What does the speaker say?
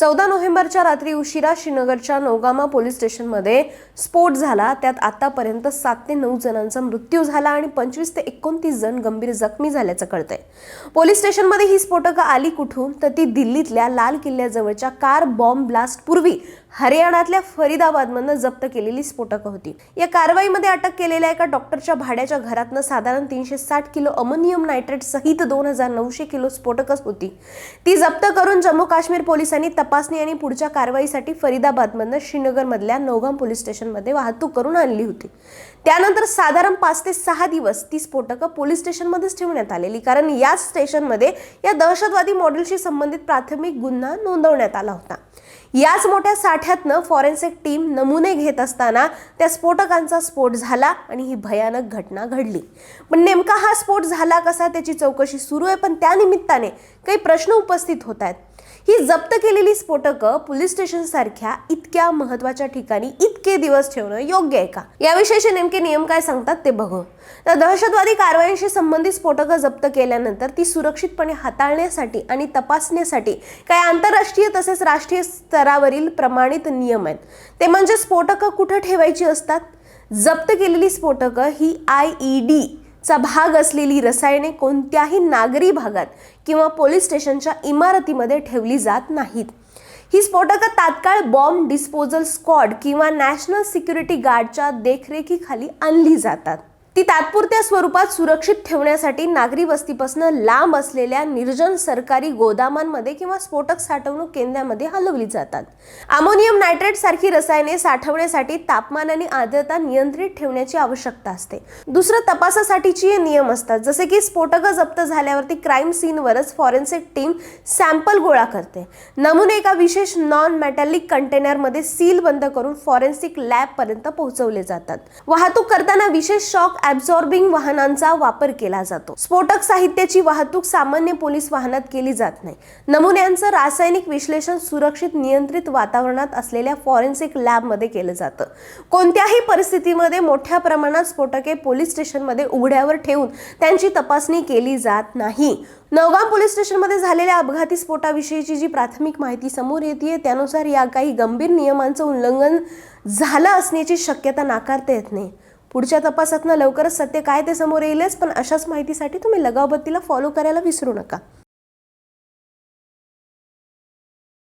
चौदा नोव्हेंबरच्या रात्री उशिरा श्रीनगरच्या नौगामा पोलीस स्टेशनमध्ये स्फोट झाला. त्यात आतापर्यंत सात ते नऊ जणांचा मृत्यू झाला आणि पंचवीस ते एकोणतीस जण गंभीर जखमी झाल्याचं कळतंय. पोलीस स्टेशनमध्ये ही स्फोटकं आली कुठून? तर ती दिल्लीतल्या लाल किल्ल्याजवळच्या कार बॉम्ब ब्लास्ट पूर्वी हरियाणातल्या फरीदाबादमधनं जप्त केलेली स्फोटकं होती. या कारवाईमध्ये अटक केलेल्या एका डॉक्टरच्या भाड्याच्या घरातनं साधारण तीनशे साठ किलो अमोनियम नायट्रेट सहित दोन हजार नऊशे किलो स्फोटकच होती. ती जप्त करून जम्मू काश्मीर पोलिसांनी तपासणी आणि पुढच्या कारवाईसाठी फरीदाबादमधनं श्रीनगरमधल्या नौगाम पोलीस स्टेशनमध्ये वाहतूक करून आणली होती. त्यानंतर साधारण पाच ते सहा दिवस ती स्फोटकं पोलीस स्टेशनमध्येच ठेवण्यात आलेली कारण याच स्टेशनमध्ये या दहशतवादी मॉडेलशी संबंधित प्राथमिक गुन्हा नोंदवण्यात आला होता. याच मोठ्या साठ्यातनं फॉरेन्सिक टीम नमुने घेत असताना त्या स्फोटकांचा स्फोट झाला आणि ही भयानक घटना घडली. पण नेमका हा स्फोट झाला कसा त्याची चौकशी सुरू आहे पण त्यानिमित्ताने काही प्रश्न उपस्थित होत आहेत. ही जप्त केलेली स्फोटकं पोलीस स्टेशनसारख्या इतकी इतक्या महत्त्वाच्या ठिकाणी इतके दिवस ठेवणं योग्य आहे का? याविषयीचे नेमके नियम काय सांगतात ते बघू. तर दहशतवादी कारवाईशी संबंधित स्फोटकं जप्त केल्यानंतर ती सुरक्षितपणे हाताळण्यासाठी आणि तपासण्यासाठी काही आंतरराष्ट्रीय तसेच राष्ट्रीय स्तरावरील प्रमाणित नियम आहेत. ते म्हणजे स्फोटकं कुठं ठेवायची असतात? जप्त केलेली स्फोटकं ही आय ई डी चा भाग असलेली रसायने कोणत्याही नागरी भागात किंवा पोलीस स्टेशनच्या इमारतीमध्ये ठेवली जात नाहीत. ही स्फोटकं तात्काळ बॉम्ब डिस्पोजल स्क्वॉड किंवा नॅशनल सिक्युरिटी गार्डच्या देखरेखीखाली आणली जातात. ती तात्पुरत्या स्वरूपात सुरक्षित ठेवण्यासाठी नागरी वस्तीपासून लांब असलेल्या निर्जन सरकारी गोदामांमध्ये किंवा स्फोटक साठवणूक केंद्रामध्ये हलवली जातात. अमोनियम नायट्रेट सारखी रसायने साठवण्यासाठी तापमान आणि आर्द्रता नियंत्रित ठेवण्याची आवश्यकता असते. दुसरं तपासासाठीची नियम असतात. जसे की स्फोटकं जप्त झाल्यावरती क्राईम सीनवरच फॉरेन्सिक टीम सॅम्पल गोळा करते. नमुने एका विशेष नॉन मेटॅलिक कंटेनरमध्ये सील बंद करून फॉरेन्सिक लॅबपर्यंत पोहोचवले जातात. वाहतूक करताना विशेष शॉक ॲब्झॉर्बिंग वाहनांचा वापर केला जातो. स्फोटक साहित्याची वाहतूक सामान्य पोलीस वाहनात केली जात नाही. नमुन्यांचं रासायनिक विश्लेषण सुरक्षित नियंत्रित वातावरणात असलेल्या फॉरेन्सिक लॅबमध्ये केलं जातं. कोणत्याही परिस्थितीमध्ये मोठ्या प्रमाणात स्फोटके पोलीस स्टेशनमध्ये उघड्यावर ठेवून त्यांची तपासणी केली जात नाही. नवगाम पोलीस स्टेशनमध्ये झालेल्या अपघाती स्फोटाविषयीची जी प्राथमिक माहिती समोर येते त्यानुसार या काही गंभीर नियमांचं उल्लंघन झालं असण्याची शक्यता नाकारता येत नाही. पुढच्या तपासातनं लवकरच सत्य काय ते समोर येईलच पण अशाच माहितीसाठी तुम्ही लगावबत्तीला फॉलो करायला विसरू नका.